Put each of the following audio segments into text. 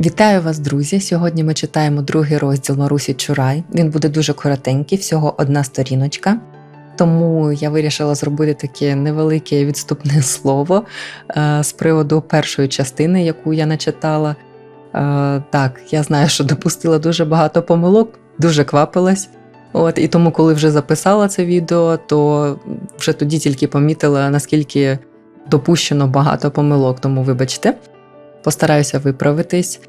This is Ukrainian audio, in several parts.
Вітаю вас, друзі! Сьогодні ми читаємо другий розділ Марусі Чурай. Він буде дуже коротенький, всього одна сторіночка. Тому я вирішила зробити таке невелике відступне слово е, з приводу першої частини, яку я начитала. Е, так, я знаю, що допустила дуже багато помилок, дуже квапилась. От, і тому, коли вже записала це відео, то вже тоді тільки помітила, наскільки допущено багато помилок, тому вибачте, постараюся виправитись.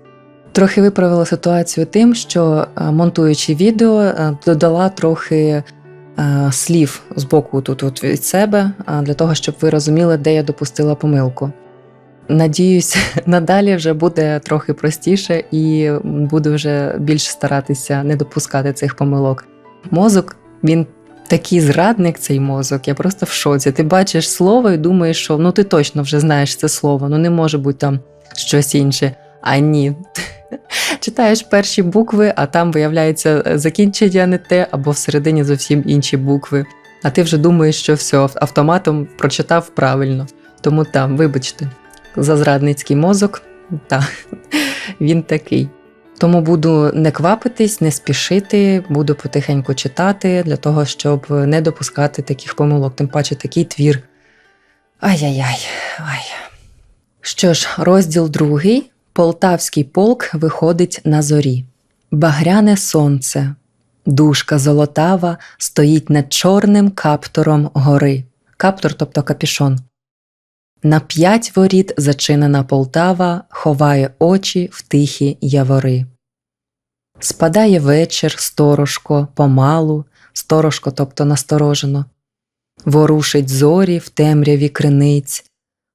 Трохи виправила ситуацію тим, що е, монтуючи відео, е, додала трохи е, слів з боку тут от від себе, для того, щоб ви розуміли, де я допустила помилку. Надіюсь, надалі вже буде трохи простіше і буду вже більш старатися не допускати цих помилок. Мозок, він такий зрадник, цей мозок, я просто в шоці. Ти бачиш слово і думаєш, що ну ти точно вже знаєш це слово, ну не може бути там щось інше. А ні. Читаєш перші букви, а там виявляється закінчення не те, або всередині зовсім інші букви. А ти вже думаєш, що все, автоматом прочитав правильно. Тому там, вибачте, за зрадницький мозок, та, він такий. Тому буду не квапитись, не спішити, буду потихеньку читати для того, щоб не допускати таких помилок, тим паче такий твір. Ай-яй-яй. Ай. Що ж, розділ другий. Полтавський полк виходить на зорі. Багряне сонце, душка золотава стоїть над чорним каптором гори. Каптор, тобто капішон. На п'ять воріт зачинена Полтава ховає очі в тихі явори. Спадає вечір, сторожко, помалу, сторожко, тобто насторожено. Ворушить зорі в темряві криниць.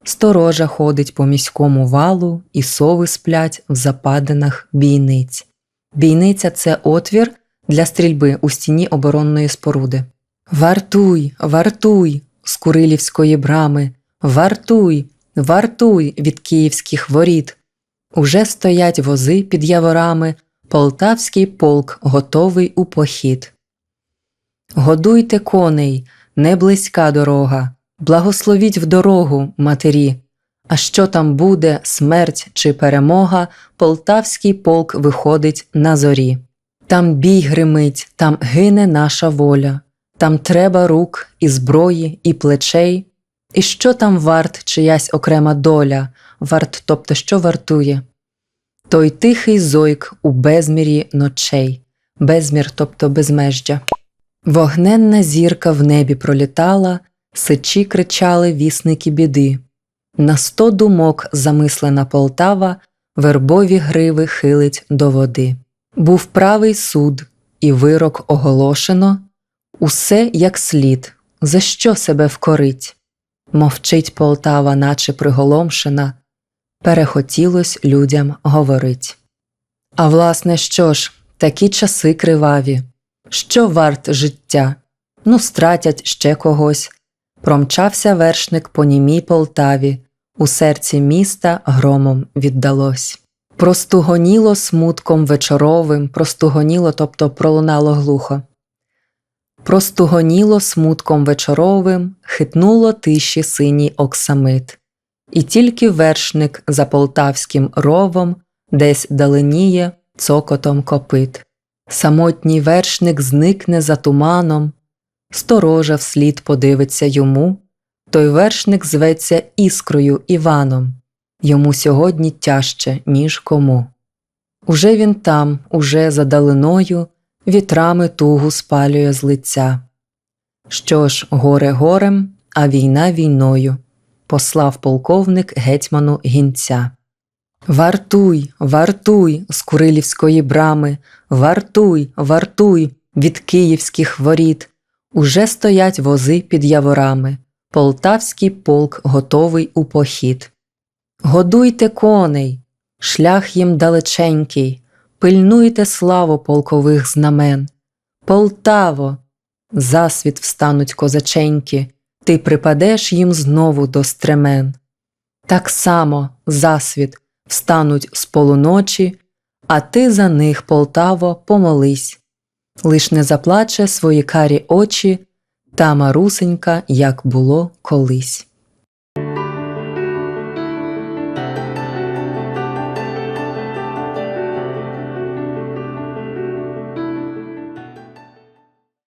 Сторожа ходить по міському валу, і сови сплять в западинах бійниць. Бійниця це отвір для стрільби у стіні оборонної споруди. Вартуй, вартуй з Курилівської брами, вартуй, вартуй від київських воріт. Уже стоять вози під яворами, полтавський полк готовий у похід. Годуйте коней, не близька дорога. Благословіть в дорогу, матері. А що там буде, смерть чи перемога, полтавський полк виходить на зорі. Там бій гримить, там гине наша воля, там треба рук і зброї, і плечей. І що там варт чиясь окрема доля, варт, тобто що вартує? Той тихий зойк у безмірі ночей, безмір, тобто безмежжя. Вогненна зірка в небі пролітала, сичі кричали вісники біди. На сто думок замислена Полтава, вербові гриви хилить до води. Був правий суд, і вирок оголошено, усе як слід, за що себе вкорить. Мовчить Полтава, наче приголомшена, перехотілось людям говорить. А власне, що ж, такі часи криваві, що варт життя? Ну, стратять ще когось. Промчався вершник по німій Полтаві, у серці міста громом віддалось. Простугоніло смутком вечоровим, простугоніло, тобто пролунало глухо. Простугоніло смутком вечоровим, хитнуло тиші синій оксамит. І тільки вершник за полтавським ровом десь даленіє цокотом копит. Самотній вершник зникне за туманом, сторожа вслід подивиться йому, той вершник зветься іскрою Іваном, йому сьогодні тяжче, ніж кому. Уже він там, уже за далиною, вітрами тугу спалює з лиця. Що ж, горе горем, а війна війною, послав полковник гетьману гінця. Вартуй, вартуй з Курилівської брами, вартуй, вартуй від київських воріт. Уже стоять вози під яворами, полтавський полк готовий у похід. Годуйте коней, шлях їм далеченький, пильнуйте славу полкових знамен. Полтаво, засвіт встануть козаченьки, ти припадеш їм знову до стремен. Так само, засвіт, встануть з полуночі, а ти за них, Полтаво, помолись лиш не заплаче свої карі очі та марусенька, як було колись.